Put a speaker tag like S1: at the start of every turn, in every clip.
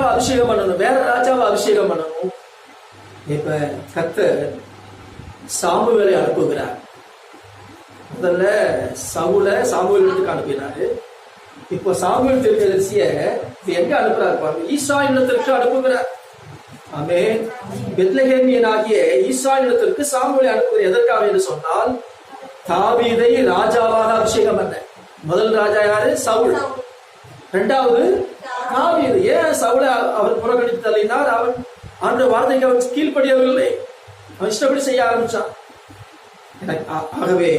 S1: ராஜாவை அபிஷேகம் பண்ணணும். வேற ராஜாவை அபிஷேகம் பண்ணணும். இப்ப கத்தர் சாமுவேலை அனுப்புகிறார். முதல்ல சவுல சாமுவேல் இடத்துக்கு அனுப்பினாரு. இப்போ சாமுவேல் தீர்க்கதரிசிய எங்க அனுப்புறாரு பாருங்க. ஈசா இடத்திற்கு அனுப்புகிறார்? ஆமே பெத்லஹேமியனாகிய ஈசா இடத்திற்கு சாமுவேலை அனுப்புவது எதற்காக என்று சொன்னால் தாவீதை ராஜாவாக அபிஷேகம் பண்ண. முதல் ராஜா யாரு? சவுல். ரெண்டாவது காவியர் ஏன் சவுளை அவர் புறக்கணித்து தள்ளினார் அவன் ஆண்டு வார்த்தைக்கு அவன் கீழ்ப்படியவில்லை. அவன் இஷ்டப்படி செய்ய ஆரம்பிச்சான். எனக்கு ஆகவே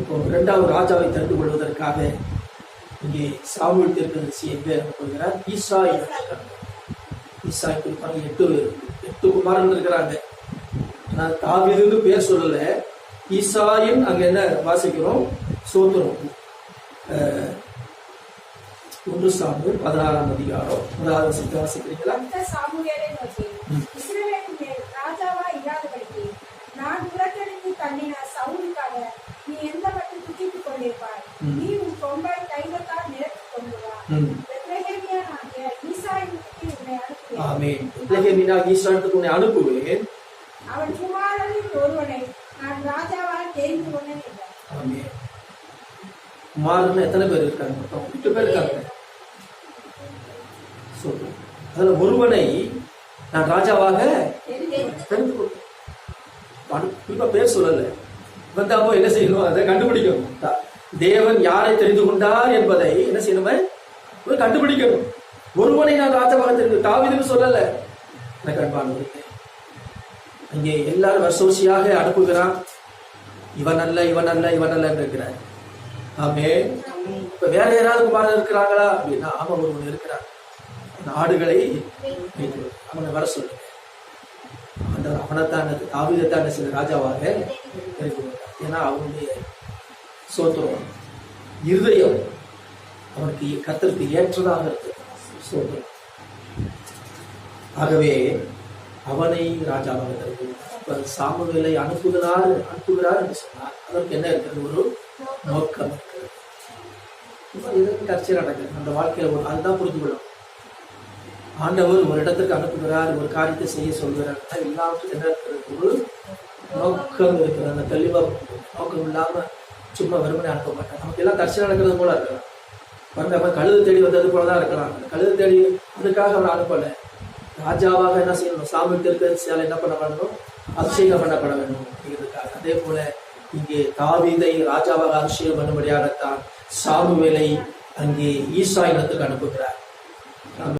S1: இப்போ இரண்டாவது ராஜாவை தெரிந்து கொள்வதற்காக இங்கே சாமுவேல் தீர்க்கதரிசி எங்கே அனுப்புகிறார் ஈசா ஈசாய் குறிப்பாக எட்டு எட்டு குமாரன் இருக்கிறாங்க. ஆனால் தாவிதுன்னு பேர் சொல்லலை. ஈசாயின் அங்கே என்ன வாசிக்கிறோம்? சோத்திரம். ஒன்று சாமுவேல் பதினாறாம் அதிகாரம்
S2: மேல் ராஜாவா இராதபடிக்கு நான் புறக்கணித்து தள்ளின சவுலுக்காக நீ எந்த மட்டும் துக்கித்துக் கொண்டிருப்பாய்? நீ உன் கொம்பை தைலத்தால் நிரப்பிக் கொண்டு வா. உன்னை அனுப்புவேன். அவன் குமாரரில் ஒருவனை நான் ராஜாவாக தெரிந்து கொண்டேன்
S1: ஆமென். குமாரன் எத்தனை பேர் இருக்காங்க? மொத்தம் எட்டு பேர் இருக்காங்க. சொல்றேன். அதுல ஒருவனை நான் ராஜாவாக தெரிந்து குறிப்பா பேர் சொல்லல. வந்தாமோ என்ன செய்யணும்? அதை கண்டுபிடிக்கணும். தேவன் யாரை தெரிந்து கொண்டார் என்பதை என்ன செய்யணும்? கண்டுபிடிக்கணும். ஒருவனை நான் ராஜாவாக தெரிந்து தாவிதுன்னு சொல்லல. எனக்கு அன்பானவர்களே அங்கே எல்லாரும் அசோசியாக அனுப்புகிறான். இவன் அல்ல இவன் அல்ல இவன் அல்ல இருக்கிறார். ஆமே இப்ப வேற யாராவது குமாரன் இருக்கிறாங்களா? அப்படின்னா ஆமா ஒருவன் இருக்கிறான். நாடுகளை அவனை வர சொல்லுங்க. அந்த அவனைத்தான் தாவிதத்தான சில ராஜாவாக ஏன்னா அவனுடைய சோத்திரம் இருதயம் அவனுக்கு கத்திற்கு ஏற்றதாக இருக்கு சோத்திரம். ஆகவே அவனை ராஜாவாக தருகிறார் சாமுவேலை அனுப்புகிறார் அனுப்புகிறார் என்று சொன்னார் அதற்கு என்ன இருக்கிறது? ஒரு நோக்கம் இருக்கிறது. இதற்கு கட்சி நடக்குது. அந்த வாழ்க்கையில ஒரு அதுதான் புரிந்து கொள்ளும் ஆண்டவர் ஒரு இடத்துக்கு அனுப்புகிறார் ஒரு காரியத்தை செய்ய சொல்கிறார். எல்லாத்துக்கும் என்ன இருக்கிறது ஒரு நோக்கம் இருக்கிறது. அந்த தெளிவாக நோக்கம் இல்லாமல் சும்மா வெறுமனே அனுப்ப மாட்டேன் நமக்கு எல்லாம் தரிசனம் நடக்கிறது போல இருக்கலாம். பாருங்க அவன் கழுது தேடி வந்தது போலதான் இருக்கலாம். கழுது தேடி அதுக்காக அவர் அனுப்பலை. ராஜாவாக என்ன செய்யணும்? சாமி சேலை என்ன பண்ண வேண்டும்? அபிஷேகம் பண்ணப்பட வேண்டும் அப்படிங்கிறதுக்காக. அதே போல இங்கே தாவீதை ராஜாவாக அபிஷேகம் பண்ணும்படியாகத்தான் சாமுவேலை அங்கே ஈசா இனத்துக்கு அனுப்புகிறார்.